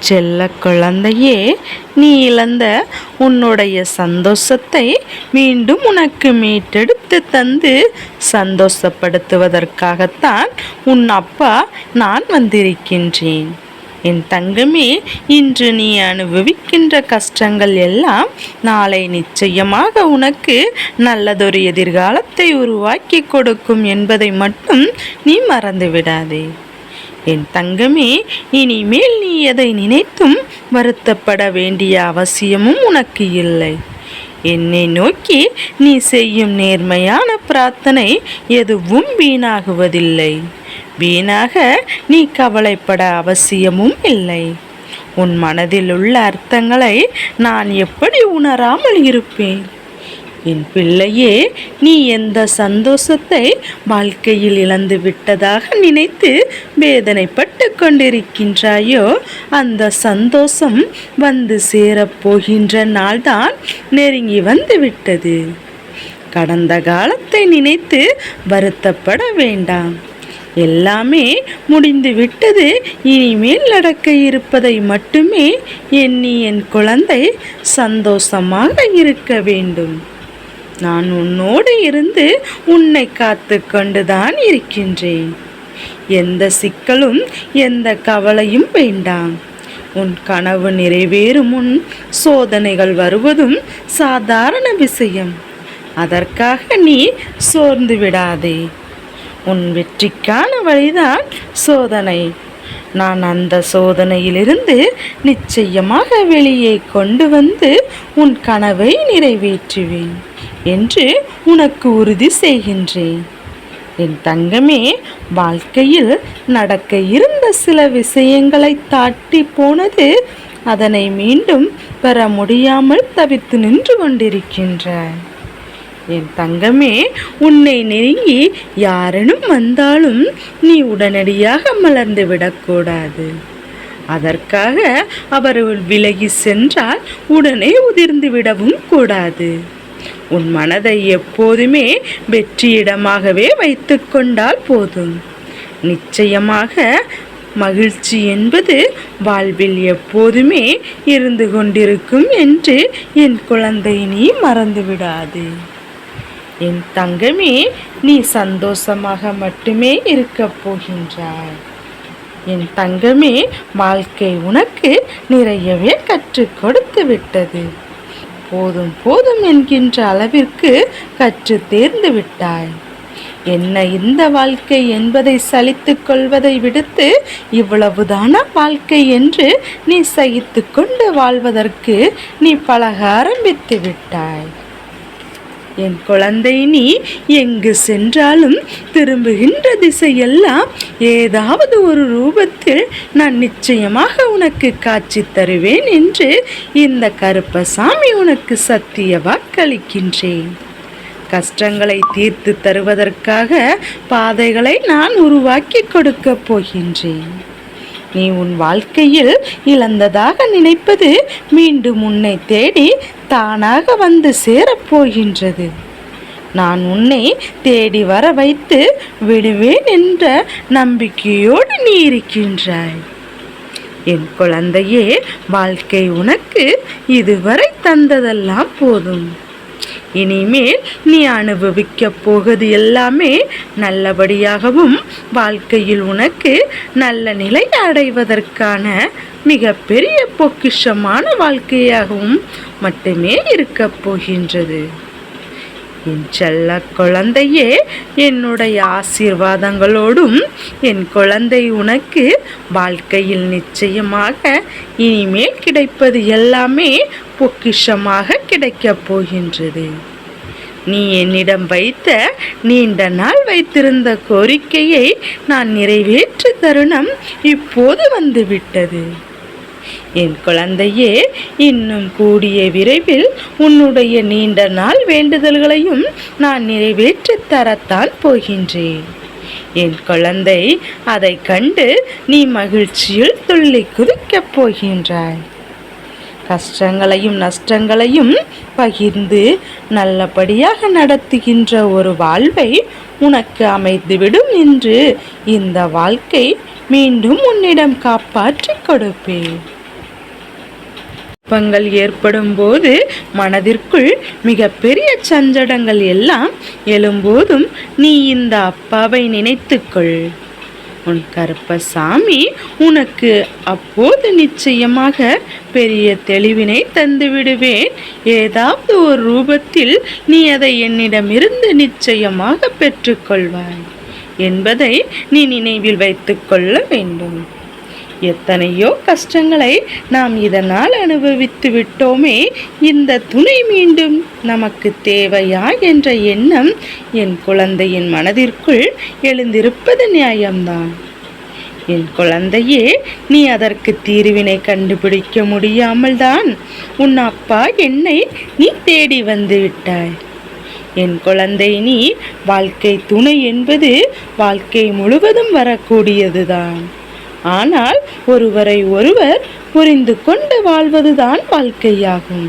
செல்ல குழந்தையே நீ இழந்த உன்னுடைய சந்தோஷத்தை மீண்டும் உனக்கு மீட்டெடுத்து தந்து சந்தோஷப்படுத்துவதற்காகத்தான் உன் அப்பா நான் வந்திருக்கின்றேன். என் தங்கமே இன்று நீ அனுபவிக்கின்ற கஷ்டங்கள் எல்லாம் நாளை நிச்சயமாக உனக்கு நல்லதொரு எதிர்காலத்தை உருவாக்கி கொடுக்கும் என்பதை மட்டும் நீ மறந்து விடாதே என் தங்கமே இனிமேல் நீ எதை நினைத்தும் வருத்தப்பட வேண்டிய அவசியமும் உனக்கு இல்லை. என்னை நோக்கி நீ செய்யும் நேர்மையான பிரார்த்தனை எதுவும் வீணாகுவதில்லை. வீணாக நீ கவலைப்பட அவசியமும் இல்லை. உன் மனதில் உள்ள அர்த்தங்களை நான் எப்படி உணராமல் இருப்பேன்? என் பிள்ளையே நீ எந்த சந்தோஷத்தை வாழ்க்கையில் இழந்து விட்டதாக நினைத்து வேதனைப்பட்டு கொண்டிருக்கின்றாயோ அந்த சந்தோஷம் வந்து சேரப்போகின்ற நாள்தான் நெருங்கி வந்து விட்டது. கடந்த காலத்தை நினைத்து வருத்தப்பட வேண்டாம். எல்லாமே முடிந்து விட்டது. இனிமேல் நடக்க இருப்பதை மட்டுமே எண்ணி என் குழந்தை சந்தோஷமாக இருக்க வேண்டும். நான் உன்னோடு இருந்து உன்னை காத்து கொண்டுதான் இருக்கின்றேன். எந்த சிக்கலும் எந்த கவலையும் வேண்டாம். உன் கனவு நிறைவேறும் முன் சோதனைகள் வருவதும் சாதாரண விஷயம். அதற்காக நீ சோர்ந்து விடாதே. உன் வெற்றிக்கான வழிதான் சோதனை. நான் அந்த சோதனையிலிருந்து நிச்சயமாக வெளியே கொண்டு வந்து உன் கனவை நிறைவேற்றுவேன். என்று உனக்கு உறுதி செய்கின்றேன். என் தங்கமே வாழ்க்கையில் நடக்க இருந்த சில விஷயங்களை தாட்டி போனது அதனை மீண்டும் பெற முடியாமல் தவித்து நின்று கொண்டிருக்கின்ற என் தங்கமே உன்னை நெருங்கி யாரனும் வந்தாலும் நீ உடனடியாக மலர்ந்து விடக்கூடாது. அதற்காக அவர்கள் விலகி சென்றால் உடனே உதிர்ந்து விடவும் கூடாது. உன் மனதை எப்போதுமே வெற்றியிடமாகவே வைத்து கொண்டால் போதும். நிச்சயமாக மகிழ்ச்சி என்பது வாழ்வில் எப்போதுமே இருந்து கொண்டிருக்கும் என்று என் குழந்தை நீ மறந்துவிடாது. என் தங்கமே நீ சந்தோஷமாக மட்டுமே இருக்கப் போகின்றாய். என் தங்கமே வாழ்க்கை உனக்கு நிறையவே கற்றுக் கொடுத்து விட்டது. போதும் போதும் என்கின்ற அளவிற்கு கற்று தேர்ந்து விட்டாய். என்ன இந்த வாழ்க்கை என்பதை சலித்து கொள்வதை விடுத்து இவ்வளவுதான வாழ்க்கை என்று நீ சகித்து கொண்டு வாழ்வதற்கு நீ பழக ஆரம்பித்து விட்டாய். என் குழந்தை நீ எங்கு சென்றாலும் திரும்புகின்ற திசையெல்லாம் ஏதாவது ஒரு ரூபத்தில் நான் நிச்சயமாக உனக்கு காட்சி தருவேன் என்று இந்த கருப்பசாமி உனக்கு சத்திய வாக்களிக்கின்றேன். கஷ்டங்களை தீர்த்து தருவதற்காக பாதைகளை நான் உருவாக்கி கொடுக்கப் போகின்றேன். நீ உன் வாழ்க்கையில் இழந்ததாக நினைப்பது மீண்டும் உன்னை தேடி தானாக வந்து சேரப்போகின்றது. நான் உன்னை தேடி வர வைத்து விடுவேன் என்ற நம்பிக்கையோடு நீ இருக்கின்றாய். என் குழந்தையே வாழ்க்கை உனக்கு இதுவரை தந்ததெல்லாம் போதும். இனிமேல் நீ அனுபவிக்கப் போகிறது எல்லாமே நல்லபடியாகவும் வாழ்க்கையில் உனக்கு நல்ல நிலை அடைவதற்கான மிகப்பெரிய பொக்கிஷமான வாழ்க்கையாகவும் மட்டுமே இருக்கப் போகின்றது. என் செல்ல குழந்தையே என்னுடைய ஆசீர்வாதங்களோடும் என் குழந்தை உனக்கு வாழ்க்கையில் நிச்சயமாக இனிமேல் கிடைப்பது எல்லாமே பொக்கிஷமாக கிடைக்கப் போகின்றது. நீ என்னிடம் வைத்த நீண்ட நாள் வைத்திருந்த கோரிக்கையை நான் நிறைவேற்று தருணம் இப்போது வந்துவிட்டது. என் குழந்தையே இன்னும் கூடிய விரைவில் உன்னுடைய நீண்ட நாள் வேண்டுதல்களையும் நான் நிறைவேற்றி தரத்தான் போகின்றேன். என் குழந்தை அதை கண்டு நீ மகிழ்ச்சியில் துள்ளி குதிக்கப் போகின்றாய். கஷ்டங்களையும் நஷ்டங்களையும் பகிர்ந்து நல்லபடியாக நடத்துகின்ற ஒரு வாழ்வை உனக்கு அமைந்துவிடும் என்று இந்த வாழ்க்கை மீண்டும் உன்னிடம் காப்பாற்றி கொடுப்பேன். குழப்பங்கள் ஏற்படும் போது மனதிற்குள் மிக பெரிய சஞ்சடங்கள் எல்லாம் எழும்போதும் நீ இந்த அப்பாவை நினைத்துக்கொள். உன் கருப்பசாமி உனக்கு அப்போது நிச்சயமாக பெரிய தெளிவினை தந்து விடுவேன். ஏதாவது ஒரு ரூபத்தில் நீ அதை என்னிடமிருந்து நிச்சயமாக பெற்றுக்கொள்வாய் என்பதை நீ நினைவில் வைத்துக்கொள்ள வேண்டும். எத்தனையோ கஷ்டங்களை நாம் இதனால் அனுபவித்து விட்டோமே இந்த துணை மீண்டும் நமக்கு தேவையா என்ற எண்ணம் என் குழந்தையின் மனதிற்குள் எழுந்திருப்பது நியாயம்தான். என் குழந்தையே நீ அதற்கு தீர்வினை கண்டுபிடிக்க முடியாமல் தான் உன் அப்பா என்னை நீ தேடி வந்து விட்டாய். என் குழந்தை நீ வாழ்க்கை துணை என்பது வாழ்க்கை முழுவதும் வரக்கூடியதுதான். ஆனால் ஒருவரை ஒருவர் புரிந்து கொண்டு வாழ்வதுதான் வாழ்க்கையாகும்.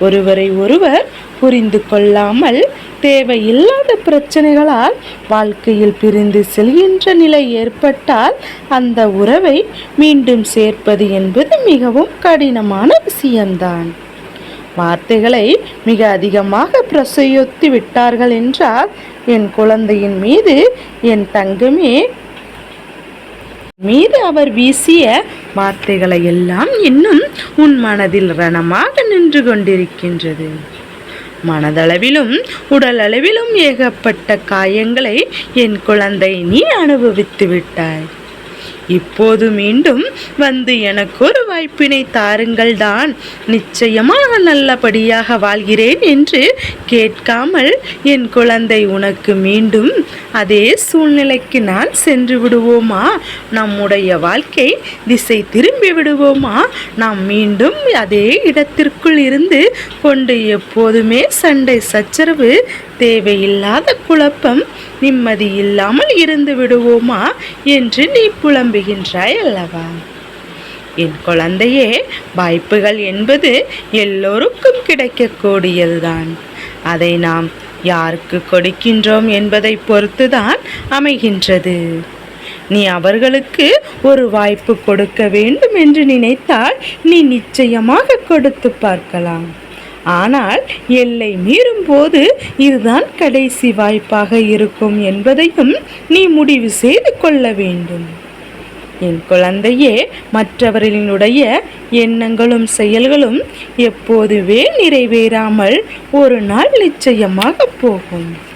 ஒருவரை ஒருவர் புரிந்து கொள்ளாமல் தேவையில்லாத பிரச்சனைகளால் வாழ்க்கையில் பிரிந்து செல்கின்ற நிலை ஏற்பட்டால் அந்த உறவை மீண்டும் சேர்ப்பது என்பது மிகவும் கடினமான விஷயம்தான். வார்த்தைகளை மிக அதிகமாக பிரசயோத்தி விட்டார்கள் என்றால் என் குழந்தையின் மீது என் தங்கமே மீது அவர் வீசிய வார்த்தைகளை எல்லாம் இன்னும் உன் மனதில் ரணமாக நின்று கொண்டிருக்கின்றது. மனதளவிலும் உடலளவிலும் ஏகப்பட்ட காயங்களை என் குழந்தை நீ அனுபவித்து விட்டாய். இப்போது மீண்டும் வந்து எனக்கு ஒரு வாய்ப்பினை தாருங்கள் தான் நிச்சயமாக நல்லபடியாக வாழ்கிறேன் என்று கேட்காமல் என் குழந்தை உனக்கு மீண்டும் அதே சூழ்நிலைக்கு நான் சென்று விடுவோமா? நம்முடைய வாழ்க்கை திசை திரும்பி விடுவோமா? நாம் மீண்டும் அதே இடத்திற்குள் இருந்து கொண்டு எப்போதுமே சண்டை சச்சரவு தேவையில்லாத குழப்பம் நிம்மதி இல்லாமல் இருந்து விடுவோமா என்று நீ புலம்புகின்றாய் அல்லவா? என் குழந்தையே வாய்ப்புகள் என்பது எல்லோருக்கும் கிடைக்கக்கூடியதுதான். அதை நாம் யாருக்கு கொடுக்கின்றோம் என்பதை பொறுத்துதான் அமைகின்றது. நீ அவர்களுக்கு ஒரு வாய்ப்பு கொடுக்க வேண்டும் என்று நினைத்தால் நீ நிச்சயமாக கொடுத்து பார்க்கலாம். ஆனால் எல்லை மீறும் போது இதுதான் கடைசி வாய்ப்பாக இருக்கும் என்பதையும் நீ முடிவு செய்து கொள்ள வேண்டும். என் குழந்தையே மற்றவர்களினுடைய எண்ணங்களும் செயல்களும் எப்போதுவே நிறைவேறாமல் ஒரு நாள் நிச்சயமாக போகும்.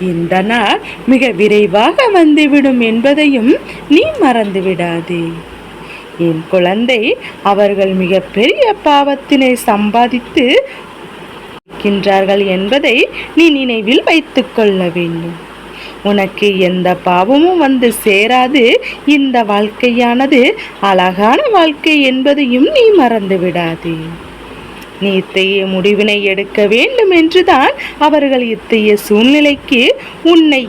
இந்த நாள் மிக விரைவாக வந்துவிடும் என்பதையும் நீ மறந்துவிடாதே. என் குழந்தை அவர்கள் மிக பெரிய பாவத்தினை சம்பாதித்து இருக்கின்றார்கள் என்பதை நீ நினைவில் வைத்துக் கொள்ள வேண்டும். உனக்கு எந்த பாவமும் வந்து சேராது. இந்த வாழ்க்கையானது அழகான வாழ்க்கை என்பதையும் நீ மறந்து விடாதே. நீ இத்தகைய முடிவினை எடுக்க வேண்டும் என்றுதான் அவர்கள் இத்தகைய சூழ்நிலைக்கு உன்னை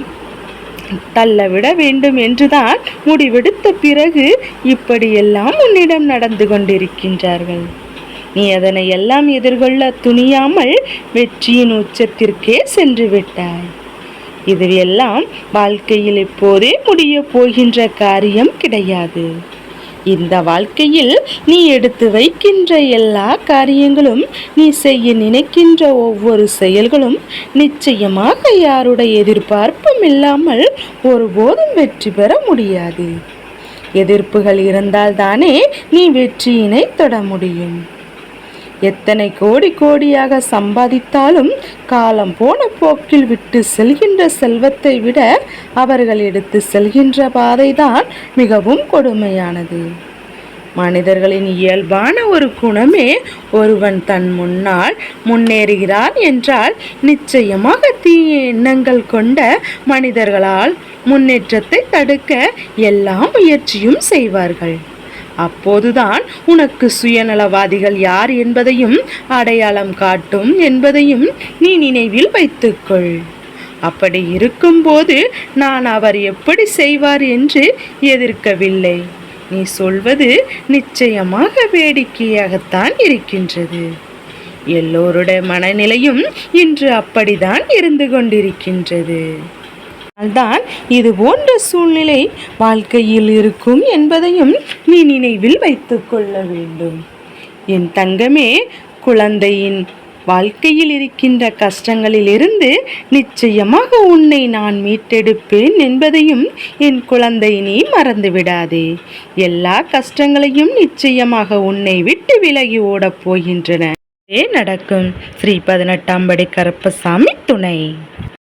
தள்ளவிட வேண்டும் என்றுதான் முடிவெடுத்த பிறகு இப்படியெல்லாம் உன்னிடம் நடந்து கொண்டிருக்கின்றார்கள். நீ அதனை எல்லாம் எதிர்கொள்ள துணியாமல் வெற்றியின் உச்சத்திற்கே சென்று விட்டாய். இது எல்லாம் வாழ்க்கையில் இப்போதே முடியப் போகின்ற காரியம் கிடையாது. இந்த வாழ்க்கையில் நீ எடுத்து வைக்கின்ற எல்லா காரியங்களும் நீ செய்ய நினைக்கின்ற ஒவ்வொரு செயல்களும் நிச்சயமாக யாருடைய எதிர்பார்ப்பும் இல்லாமல் ஒருபோதும் வெற்றி பெற முடியாது. எதிர்ப்புகள் இருந்தால்தானே நீ வெற்றியினை தொட முடியும். எத்தனை கோடி கோடியாக சம்பாதித்தாலும் காலம் போன போக்கில் விட்டு செல்கின்ற செல்வத்தை விட அவர்கள் எடுத்து செல்கின்ற பாதைதான் மிகவும் கொடுமையானது. மனிதர்களின் இயல்பான ஒரு குணமே ஒருவன் தன் முன்னால் முன்னேறுகிறான் என்றால் நிச்சயமாக தீய எண்ணங்கள் கொண்ட மனிதர்களால் முன்னேற்றத்தை தடுக்க எல்லா முயற்சியும் செய்வார்கள். அப்போதுதான் உனக்கு சுயநலவாதிகள் யார் என்பதையும் அடையாளம் காட்டும் என்பதையும் நீ நினைவில் வைத்துக்கொள். அப்படி இருக்கும்போது நான் அவர் எப்படி செய்வார் என்று எதிர்க்கவில்லை. நீ சொல்வது நிச்சயமாக வேடிக்கையாகத்தான் இருக்கின்றது. எல்லோருடைய மனநிலையும் இன்று அப்படிதான் இருந்து கொண்டிருக்கின்றது. தான் இது போன்ற சூழ்நிலை வாழ்க்கையில் இருக்கும் என்பதையும் நீ நினைவில் வைத்துக் கொள்ள வேண்டும். என் தங்கமே குழந்தையின் வாழ்க்கையில் இருக்கின்ற கஷ்டங்களிலிருந்து நிச்சயமாக உன்னை நான் மீட்டெடுப்பேன் என்பதையும் என் குழந்தை நீ மறந்து விடாதே எல்லா கஷ்டங்களையும் நிச்சயமாக உன்னை விட்டு விலகி ஓடப் போகின்றன. நடக்கும். ஸ்ரீ பதினெட்டாம் படி கருப்பசாமி துணை.